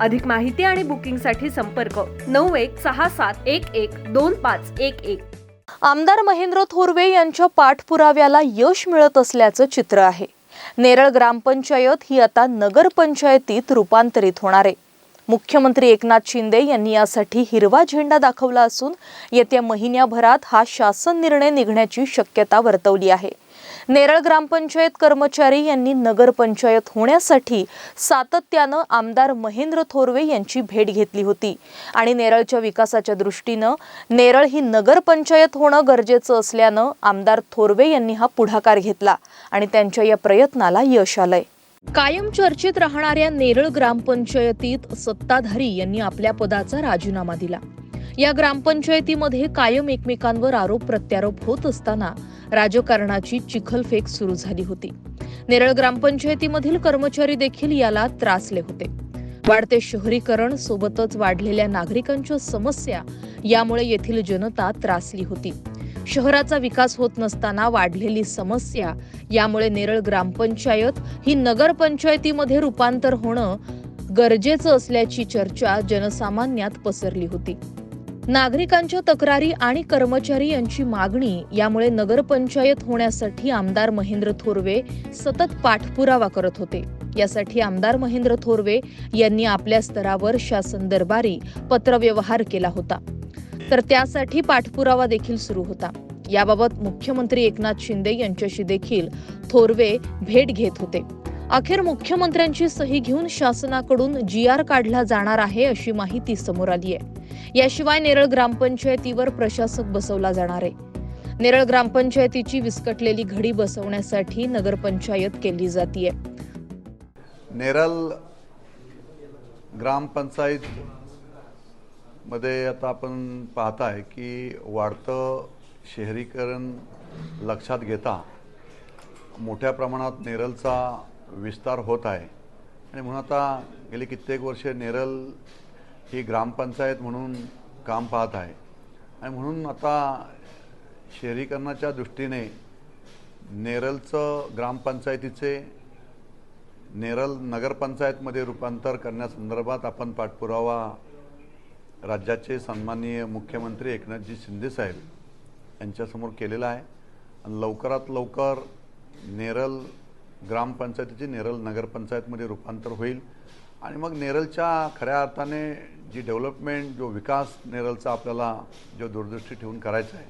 अधिक माहिती आणि बुकिंगसाठी संपर्क नऊ एक सहा सात एक एक दोन पाच एक एक. आमदार महेंद्र थोरवे यांच्या पाठपुराव्याला यश मिळत असल्याचं चित्र आहे. नेरळ ग्रामपंचायत ही आता नगरपंचायतीत रूपांतरित होणार आहे. मुख्यमंत्री एकनाथ शिंदे यांनी यासाठी हिरवा झेंडा दाखवला असून येत्या महिन्याभरात हा शासन निर्णय निघण्याची शक्यता वर्तवली आहे. नेरळ ग्रामपंचायत कर्मचारी यांनी नगरपंचायत होण्यासाठी सातत्यानं आमदार महेंद्र थोरवे यांची भेट घेतली होती. आणि नेरळच्या विकासाच्या दृष्टीनं नेरळ ही नगरपंचायत होणं गरजेचं असल्यानं आमदार थोरवे यांनी हा पुढाकार घेतला आणि त्यांच्या या प्रयत्नाला यश आलंय. कायम चर्चेत राहणाऱ्या नेरळ ग्रामपंचायतीत सत्ताधारी यांनी आपल्या पदाचा राजीनामा दिला. या ग्रामपंचायतीमध्ये कायम एकमेकांवर आरोप प्रत्यारोप होत असताना राजकारणाची चिखलफेक सुरू झाली होती. नेरळ ग्रामपंचायतीमधील कर्मचारी देखील याला त्रासले होते. वाढते शहरीकरण सोबतच वाढलेल्या नागरिकांच्या समस्या यामुळे येथील जनता त्रासली होती. शहराचा विकास होत नसताना वाढलेली समस्या यामुळे नेरळ ग्रामपंचायत ही नगरपंचायतीमध्ये रूपांतर होणं गरजेचं असल्याची चर्चा जनसामान्यात पसरली होती. नागरिकांच्या तक्रारी आणि कर्मचारी यांची मागणी यामुळे नगरपंचायत होण्यासाठी आमदार महेंद्र थोरवे सतत पाठपुरावा करत होते. यासाठी आमदार महेंद्र थोरवे यांनी आपल्या स्तरावर शासन दरबारी पत्रव्यवहार केला होता. तर त्यासाठी पाठपुरावा देखील सुरू होता. याबाबत मुख्यमंत्री एकनाथ शिंदे यांच्याशी देखील थोरवे भेट घेत होते. अखेर मुख्यमंत्र्यांची सही घेऊन शासनाकडून जी आर काढला जाणार आहे अशी माहिती समोर आली आहे. याशिवाय नेरळ ग्रामपंचायतीवर प्रशासक बसवला जाणार आहे. नेरळ ग्रामपंचायतीची विस्कटलेली घडी बसवण्यासाठी नगरपंचायत केली जातीय. नेरळ ग्रामपंचायत मध्ये आता आपण पाहताय की वाढतं शहरीकरण लक्षात घेता मोठ्या प्रमाणात नेरलचा विस्तार होत आहे. आणि म्हणून आता गेली कित्येक वर्षे नेरल ही ग्रामपंचायत म्हणून काम पाहत आहे. आणि म्हणून आता शहरीकरणाच्या दृष्टीने नेरलचं ग्रामपंचायतीचे नेरल नगरपंचायतमध्ये रूपांतर करण्यासंदर्भात आपण पाठपुरावा राज्याचे सन्माननीय मुख्यमंत्री एकनाथजी शिंदेसाहेब यांच्यासमोर केलेला आहे. आणि लवकरात लवकर नेरल ग्रामपंचायतीचे नेरल नगरपंचायतमध्ये रूपांतर होईल. आणि मग नेरलच्या खऱ्या अर्थाने जी डेव्हलपमेंट जो विकास नेरलचा आपल्याला जो दूरदृष्टी ठेवून करायचा आहे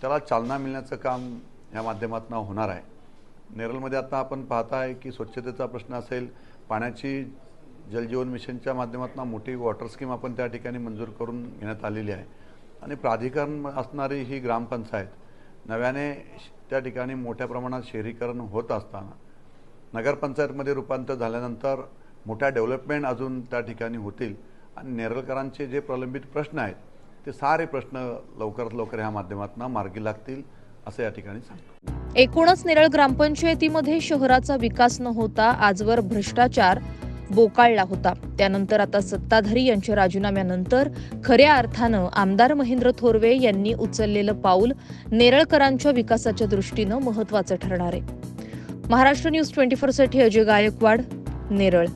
त्याला चालना मिळण्याचं काम या माध्यमातून होणार आहे. नेरलमध्ये आता आपण पाहताय की स्वच्छतेचा प्रश्न असेल पाण्याची जलजीवन मिशनच्या माध्यमातून मोठी वॉटर स्कीम आपण त्या ठिकाणी मंजूर करून घेण्यात आलेली आहे. आणि प्राधिकरण असणारी ही ग्रामपंचायत नव्याने त्या ठिकाणी मोठ्या प्रमाणात शहरीकरण होत असताना नगरपंचायतमध्ये रूपांतर झाल्यानंतर मोठ्या डेव्हलपमेंट अजून त्या ठिकाणी होतील. आणि नेरळकरांचे जे प्रलंबित प्रश्न आहेत ते सारे प्रश्न लवकरात लवकर ह्या माध्यमातून मार्गी लागतील असं या ठिकाणी सांगतो. एकूणच नेरळ ग्रामपंचायतीमध्ये शहराचा विकास न होता आजवर भ्रष्टाचार बोकाळला होता. त्यानंतर आता सत्ताधारी यांच्या राजीनाम्यानंतर खऱ्या अर्थानं आमदार महेंद्र थोरवे यांनी उचललेलं पाऊल नेरळकरांच्या विकासाच्या दृष्टीनं महत्वाचं ठरणार आहे. महाराष्ट्र न्यूज ट्वेंटी साठी अजय गायकवाड नेरळ.